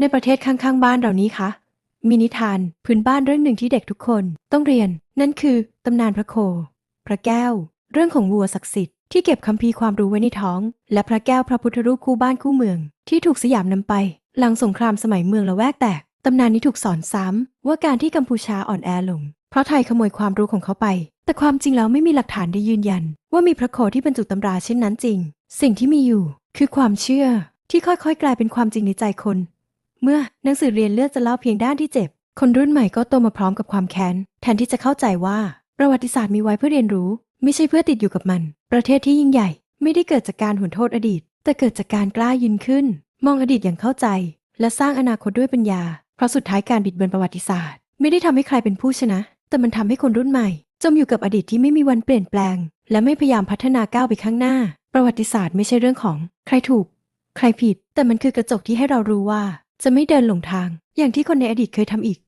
ในประเทศข้างๆบ้านเรานี้คะมีนิทานพื้นบ้านเรื่องหนึ่งที่เด็กทุกคนต้องเรียน นั่นคือตำนานพระโค พระแก้ว เรื่องของวัวศักดิ์สิทธิ์ที่เก็บคัมภีร์ความรู้ไว้ในท้อง และพระแก้วพระพุทธรูปคู่บ้านคู่เมือง ที่ถูกสยามนำไป หลังสงครามสมัยเมืองละแวกแตกตำนานนี้ถูกสอนซ้ำว่าการที่กัมพูชาอ่อนแอลง เพราะไทยขโมยความรู้ของเขาไป แต่ความจริงแล้วไม่มีหลักฐานได้ยืนยัน ว่ามีพระโคที่บรรจุตำราเช่นนั้นจริง สิ่งที่มีอยู่ คือความเชื่อที่ค่อยๆ กลายเป็นความจริงในใจคน เมื่อหนังสือเรียนเลือกจะเล่าเพียงด้านที่เจ็บ คนรุ่นใหม่ก็โตมาพร้อมกับความแค้น แทนที่จะเข้าใจว่าประวัติศาสตร์มีไว้เพื่อเรียนรู้ ไม่ใช่เพื่อติดอยู่กับมัน ประเทศที่ยิ่งใหญ่ ไม่ได้เกิดจากการหุนโทษอดีต แต่เกิดจากการกล้ายืนขึ้น มองอดีตอย่างเข้าใจ และสร้างอนาคตด้วยปัญญา เพราะสุดท้ายการบิดเบือนประวัติศาสตร์ ไม่ได้ทำให้ใครเป็นผู้ชนะ แต่มันทำให้คนรุ่นใหม่ จมอยู่กับอดีตที่ไม่มีวันเปลี่ยนแปลง และไม่พยายามพัฒนาก้าวไปข้างหน้า ประวัติศาสตร์ไม่ใช่เรื่องของ ใครถูก ใครผิด แต่มันคือกระจกที่ให้เรารู้ว่า จะไม่เดินหลงทาง อย่างที่คนในอดีตเคยทำอีก